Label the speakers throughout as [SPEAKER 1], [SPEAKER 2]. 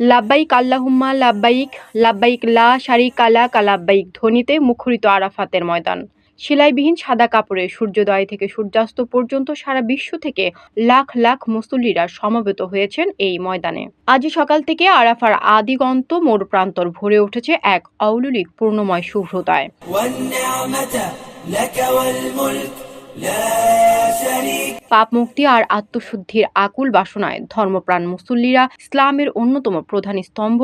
[SPEAKER 1] লাব্বাইক আল্লাহুম্মা লাব্বাইক লাব্বাইক লা শারি কালা কালাব্বাইক ধ্বনিতে মুখরিত আরাফাতের ময়দান। সেলাইবিহীন সাদা কাপড়ে সূর্যোদয় থেকে সূর্যাস্ত পর্যন্ত সারা বিশ্ব থেকে লাখ লাখ মুসল্লিরা সমবেত হয়েছেন এই ময়দানে। আজ সকাল থেকে আরাফার আদিগন্ত মোর প্রান্তর ভরে উঠেছে এক অলৌলিক পূর্ণময় শুভ্রতায় পাপ মুক্তি আর আত্মশুদ্ধির আকুল বাসনায় ধর্মপ্রাণ মুসল্লিরা ইসলামের অন্যতম প্রধান স্তম্ভ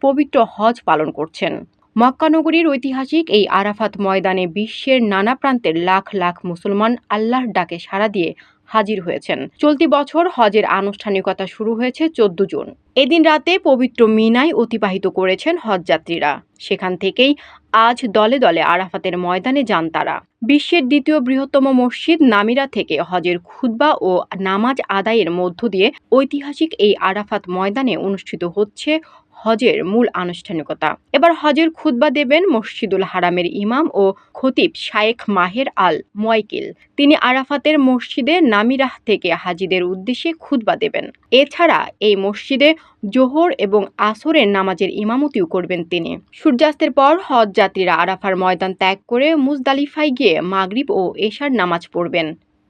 [SPEAKER 1] পবিত্র হজ পালন করছেন। মক্কানগরীর ঐতিহাসিক এই আরাফাত ময়দানে বিশ্বের নানা প্রান্তের লাখ লাখ মুসলমান আল্লাহর ডাকে সাড়া দিয়ে হাজির হয়েছেন। চলতি বছর হজের আনুষ্ঠানিকতা শুরু হয়েছে চোদ্দ জুন। এদিন রাতে পবিত্র মিনায় অতিবাহিত করেছেন হজযাত্রীরা। সেখান থেকেই আজ দলে দলে আরাফাতের ময়দানে যান তারা। বিশ্বের দ্বিতীয় বৃহত্তম মসজিদ নামিরা থেকে হজের খুতবা ও নামাজ আদায়ের মধ্য দিয়ে ঐতিহাসিক এই আরাফাত ময়দানে অনুষ্ঠিত হচ্ছে হজের মূল আনুষ্ঠানিকতা। এবার হজের খুতবা দেবেন মসজিদুল হারামের ইমাম ও খতিব শায়েখ মাহের আল মোয়াইকিল। তিনি আরাফাতের মসজিদে নামিরাহ থেকে হাজিদের উদ্দেশ্যে খুতবা দেবেন। এছাড়া এই মসজিদে জোহর এবং আসরের নামাজের ইমামতিও করবেন তিনি। সূর্যাস্তের পর হজ যাত্রীরা আরাফার ময়দান ত্যাগ করে মুজদালিফায় গিয়ে মাগরিব ও এশার নামাজ পড়বেন।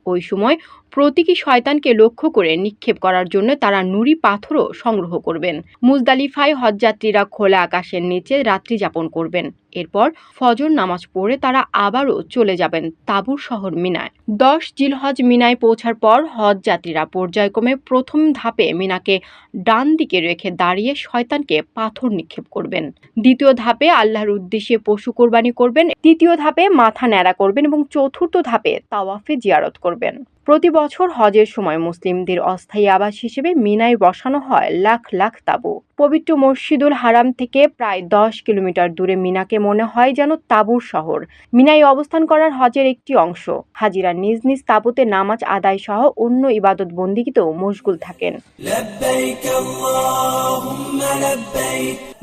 [SPEAKER 1] ওই সময় প্রতীকী শয়তানকে লক্ষ্য করে নিক্ষেপ করার জন্য তারা নুড়ি পাথরও সংগ্রহ করবেন। মুজদালিফায় হজযাত্রীরা খোলা আকাশের নিচে রাত্রি যাপন করবেন। এরপর ফজর নামাজ পড়ে তারা আবারও চলে যাবেন তাবুর শহর মিনায়। দশ জিলহজ মিনায় পৌঁছার পর হজ যাত্রীরা পর্যায়ক্রমে প্রথম ধাপে মিনাকে ডান দিকে রেখে দাঁড়িয়ে শয়তানকে পাথর নিক্ষেপ করবেন। দ্বিতীয় ধাপে আল্লাহর উদ্দেশ্যে পশু কোরবানি করবেন। তৃতীয় ধাপে মাথা ন্যাড়া করবেন এবং চতুর্থ ধাপে তাওয়াফে জিয়ারত করবেন। প্রতি বছর হজের সময় মুসলিমদের অস্থায়ী আবাস হিসেবে মিনায় বসানো হয় লাখ লাখ তাঁবু। পবিত্র মসজিদুল হারাম থেকে প্রায় দশ কিলোমিটার দূরে মিনাকে মনে হয় যেন তাঁবুর শহর। মিনায় অবস্থান করার হজের একটি অংশ। হাজিরা নিজ নিজ তাঁবুতে নামাজ আদায় সহ অন্য ইবাদত বন্দিকিতেও মশগুল থাকেন।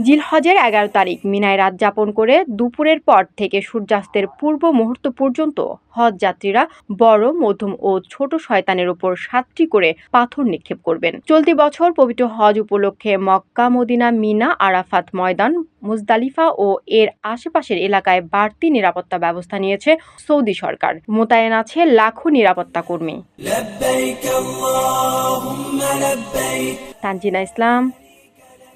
[SPEAKER 1] জিলহজের এগারো তারিখ মিনায় রাত যাপন করে দুপুরের পর থেকে সূর্যাস্তের পূর্ব মুহূর্ত পর্যন্ত হজ যাত্রীরা বড় মধ্যম ও ছোট শয়তানের উপর সাতটি করে পাথর নিক্ষেপ করবেন। চলতি বছর পবিত্র হজ উপলক্ষে মক্কা মদিনা মিনা আরাফাত ময়দান মুজদালিফা ও এর আশেপাশের এলাকায় বাড়তি নিরাপত্তা ব্যবস্থা নিয়েছে সৌদি সরকার। মোতায়েন আছে লাখো নিরাপত্তা কর্মী। তানজিনা ইসলাম।